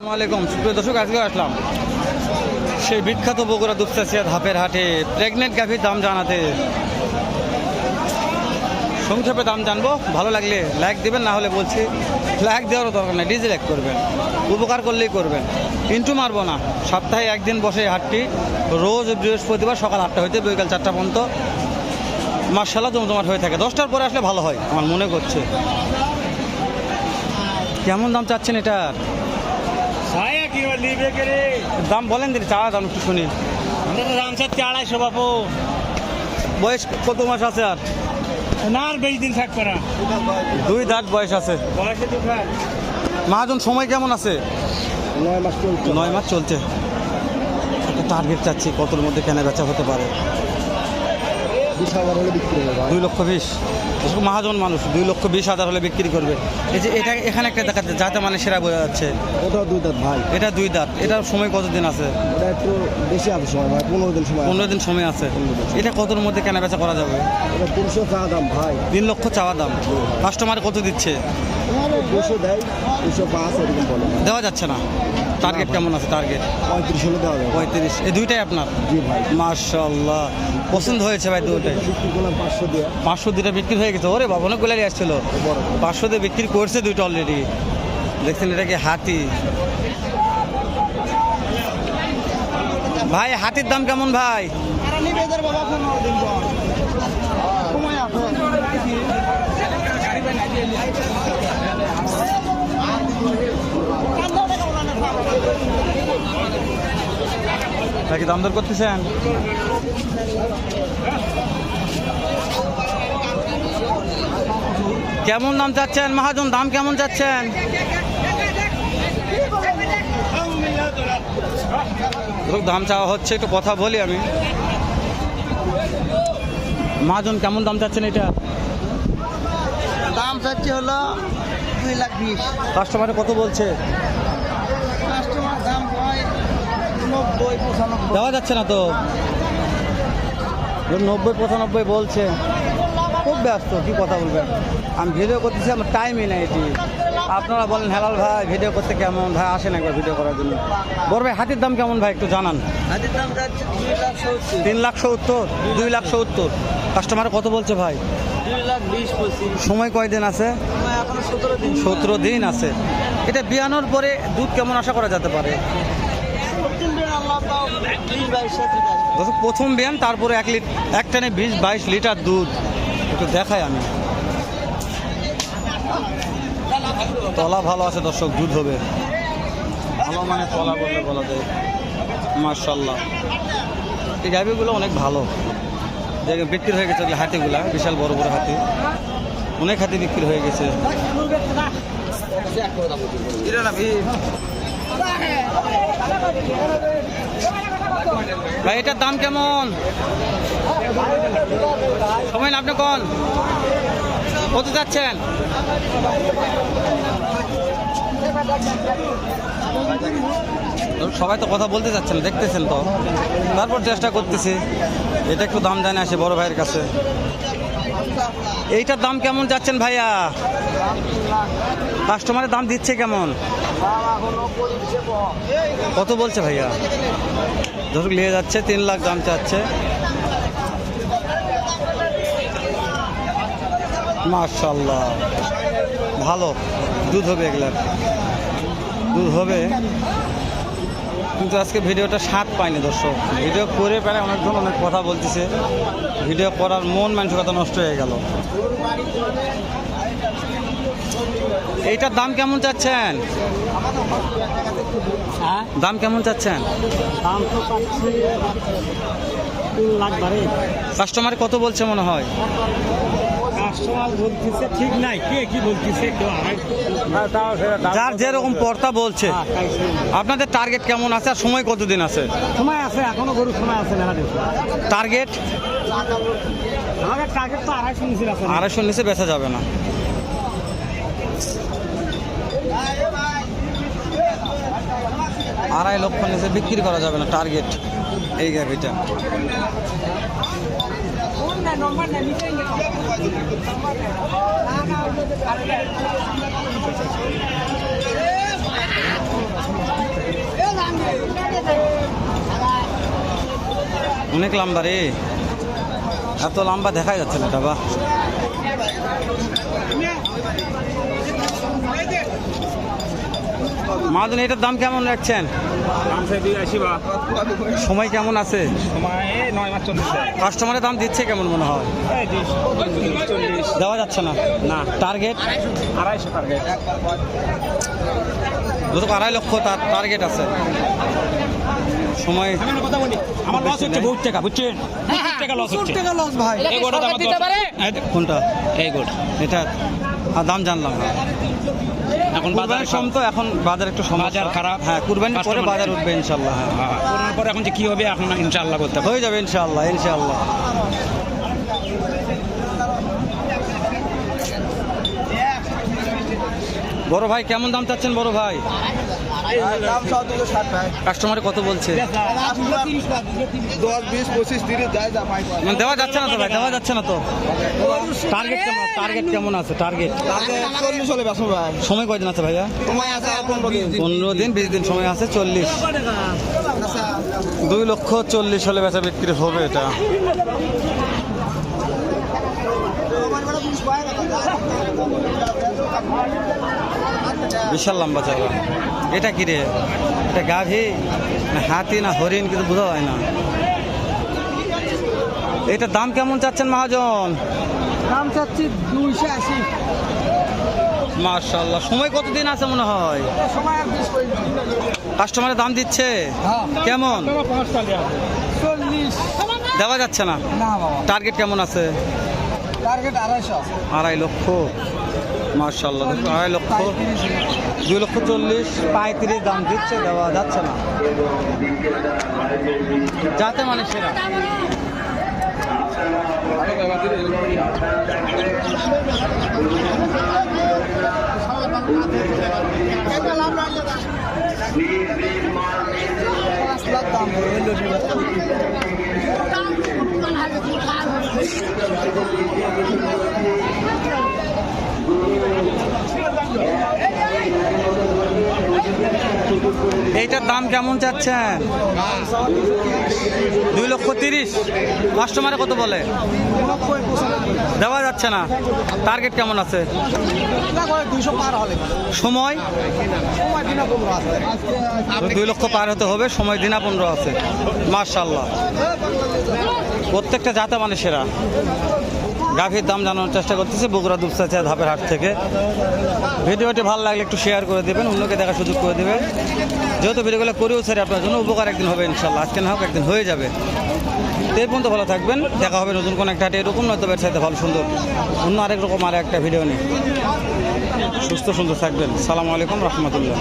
আসসালামু আলাইকুম। সুপ্রিয় দর্শক আজকে আসলাম সেই বিখ্যাত বগুড়া দুপচাচিয়া ধাপের হাটে। প্রেগনেন্ট গাভীর দাম জানাতে। সংক্ষেপে দাম জানব। ভালো লাগলে লাইক দিবেন, না হলে বলছি লাইক দেওয়ারও দরকার নেই ডিসলাইক করবেন। উপকার করলেই করবেন। কিন্তু মারবো না। সপ্তাহে একদিন বসে হাটটি। রোজ বৃহস্পতিবার সকাল আটটা হইতে বিকাল চারটা পর্যন্ত। মার্শাল্লাহ জমজমাট হয়ে থাকে। দশটার পরে আসলে ভালো হয়, আমার মনে করছে। কেমন দাম চাচ্ছেন রে দাম বলেন দিন চা দাম একটু শুনি। আমাদের দাম চাচ্ছে আড়াইশো বাপু। বয়স কত মাস আছে আর? না আর বেশি দিন থাকবে না। দুই দাঁত বয়স আছে। বয়সে তো খায় মহাজন সময় কেমন আছে? নয় মাস চলছে। নয় মাস চলছে। একটা টার্গেট চাচ্ছি কতর মধ্যে কেনা বেচা হতে পারে। বিশ হাজার হলে বিক্রি হবে দুই লক্ষ বিশ। মহাজন মানুষ দুই লক্ষ বিশ হাজার হলে বিক্রি করবে। এই যে এটা এখানে একটা দেখাচ্ছে যাতে মানে সেরা বোঝা যাচ্ছে। ওটাও দুই দাঁত ভাই। এটা দুই দাঁত। এটার সময় কতদিন আছে? এটা একটু বেশি আছে সময় ভাই পনেরো দিন সময় পনেরো দিন সময় আছে। এটা কতর মধ্যে কেনা বেচা করা যাবে? ওটা তিনশো চা দাম ভাই। তিন লক্ষ চাওয়া দাম। কাস্টমার কত দিচ্ছে? দুশো দেয় দুশো পাঁচ এরকম বলে। দেওয়া যাচ্ছে না। টার্গেট কেমন আছে? টার্গেট পঁয়ত্রিশ হলে দেওয়া যাবে। পঁয়ত্রিশ। এই দুইটাই আপনার? জি ভাই। মার্শাল্লাহ পছন্দ হয়েছে ভাই দুটোই। বিক্রি করলাম পাঁচশো দিয়ে। পাঁচশো দুটা বিক্রি হয়ে গেছে। ওরে বাবা অনেক গোলারি আসছিল পাঁচশো দিয়ে বিক্রি করছে দুইটা অলরেডি দেখছেন এটা কি হাতি? ভাই হাতির দাম কেমন ভাই? ভাই কি দাম দর করতেছেন? কেমন দাম চাচ্ছেন মহাজন? দাম কেমন চাচ্ছেন? দাম চাওয়া হচ্ছে, একটু কথা বলি আমি। মহাজন, কেমন দাম চাচ্ছেন এটা? দাম চাচ্ছি হলো দুই লাখ বিশ। কাস্টমারে কত বলছে? কাস্টমার দাম হয় নব্বই পঁচানব্বই। দেওয়া যাচ্ছে না তো? নব্বই পঁচানব্বই বলছে। খুব ব্যস্ত কি কথা বলবেন? আমি ভিডিও করতেছি আমার টাইমই নেই এটি। আপনারা বলেন হেলাল ভাই ভিডিও করতে কেমন? ভাই আসেন একবার ভিডিও করার জন্য। বড় ভাই হাতির দাম কেমন ভাই একটু জানান। হাতির দাম তিন লাখ সত্তর? দুই লাখ সত্তর। কাস্টমার কত বলছে ভাই? সময় কয়দিন আছে? সতেরো দিন। আছে। এটা বিয়ানোর পরে দুধ কেমন আশা করা যেতে পারে? প্রথম বিয়ান তারপরে এক লিট এক টানে বিশ বাইশ লিটার দুধ। একটু দেখাই আমি। তলা ভালো আছে দর্শক দুধ হবে। ভালো মানে তলা বললে বলা যায়। মার্শাল্লাহ এই গাভিগুলো অনেক ভালো। বিক্রি হয়ে গেছে হাতিগুলা, বিশাল বড় বড় হাতি। অনেক হাতি বিক্রি হয়ে গেছে। ভাই, এটার দাম কেমন? সময় আপনি কোন? কত যাচ্ছেন? সবাই তো কথা বলতে চাচ্ছেন দেখতেছেন তো। তারপর চেষ্টা করতেছি। এটা একটু দাম জানে আসে বড় ভাইয়ের কাছে। এইটার দাম কেমন যাচ্ছেন ভাইয়া? কাস্টমারের দাম দিচ্ছে কেমন? কত বলছে ভাইয়া? ধরুক নিয়ে যাচ্ছে, তিন লাখ দাম চাচ্ছে। মার্শাল্লাহ ভালো। দুধ হবে এগুলার। দুধ হবে। কিন্তু আজকে ভিডিওটা স্বাদ পাইনি দর্শক। ভিডিও করে পেরে অনেকজন অনেক কথা বলতেছে। ভিডিও করার মন মানসিকতা নষ্ট হয়ে গেল। এইটার দাম কেমন চাচ্ছেন? হ্যাঁ? দাম কেমন চাচ্ছেন? দাম তো কাস্টমার কত বলছে মনে হয়? কাস্টমার বলতেছে ঠিক নাই কে কি বলতেছে যার যেরকম পর্তা বলছে। হ্যাঁ, আপনাদের টার্গেট কেমন আছে আর সময় কতদিন আছে? সময় আছে এখনও গরু সময় আছে টার্গেট আমাদের টার্গেট তো আড়াইশো নিচে আছে। আড়াইশোর নিচে বেচা যাবে না। আড়াই লক্ষ নিচে বিক্রি করা যাবে না টার্গেট এই গাভিটা অনেক লম্বা রে। এত লম্বা দেখা যাচ্ছে না বাবা মাদুন এটার দাম কেমন রাখছেন? সময় কেমন আছে? কাস্টমারের দাম দিচ্ছে কেমন মনে হয়? দেওয়া যাচ্ছে না? না। টার্গেট আড়াইশো টার্গেট যত আড়াই লক্ষ তার টার্গেট আছে। সময় আমার লস হচ্ছে বহুত টাকা বুঝছেন? টাকা লস হচ্ছে। লস ভাই। এই গোটা দাম কোনটা? এই গোট। এটা দাম জানলাম। না এখন বাজার কুরবানির সম তো এখন বাজার একটু বাজার খারাপ। হ্যাঁ কুরবানির পরে বাজার উঠবে ইনশাল্লাহ হ্যাঁ। করোনার পরে এখন যে কি হবে এখন ইনশাআল্লাহ করতে হবে হয়ে যাবে ইনশাআল্লাহ ইনশাআল্লাহ। বড় ভাই কেমন দাম চাচ্ছেন বড় ভাই? কাস্টমার কত বলছে? দশ বিশ পঁচিশ দেওয়া যাচ্ছে না তো ভাই? দেওয়া যাচ্ছে না তো? টার্গেট কেমন টার্গেট কেমন আছে? টার্গেট সময় কয়দিন আছে ভাইয়া? পনেরো দিন, বিশ দিন সময় আছে, চল্লিশ। দুই লক্ষ চল্লিশ হলে বেচা বিক্রি হবে এটা। বিশাল লম্বা চাওয়া এটা কি রে? এটা গাভী? না হাতি না হরিণ কিন্তু বোঝা যায় না। এটা দাম কেমন চাচ্ছেন মহাজন? দাম চাচ্ছি দুইশো আশি। মার্শাল্লাহ সময় কতদিন আছে মনে হয়? কাস্টমারের দাম দিচ্ছে? হ্যাঁ। কেমন? দেওয়া যাচ্ছে না? না টার্গেট কেমন আছে? টার্গেট আড়াইশো। আড়াই লক্ষ। মার্শাল্লাহ দেখুন, আড়াই লক্ষ, দুই লক্ষ চল্লিশ, পঁয়ত্রিশ দাম দিচ্ছে, দেওয়া যাচ্ছে না। যাতে মানে সেরা। দাম এইটার দাম কেমন চাচ্ছেন? দুই লক্ষ তিরিশ। কাস্টমারে কত বলে? দেওয়া যাচ্ছে না। টার্গেট কেমন আছে? সময়? দুই লক্ষ পার হতে হবে, সময় দিনা পনেরো আছে। মার্শাল্লাহ প্রত্যেকটা জাতে মানে সেরা গাভীর দাম জানানোর চেষ্টা করতেছে, বগুড়া দুপসাচা ধাপের হাট থেকে। ভিডিওটি ভালো লাগলে একটু শেয়ার করে দেবেন, অন্যকে দেখার সুযোগ করে দেবেন। যেহেতু ভিডিওগুলো করেও স্যার আপনার জন্য উপকার একদিন হবে ইনশাল্লাহ আজকে না হোক একদিন হয়ে যাবে। তো এই পর্যন্ত ভালো থাকবেন, দেখা হবে নতুন কোনো একটা হাটে, এরকম নয়তো সাথে ভালো সুন্দর, অন্য আরেক রকম আর একটা ভিডিও নিয়ে। সুস্থ সুন্দর থাকবেন। সালামু আলাইকুম, রহমতুল্লাহ।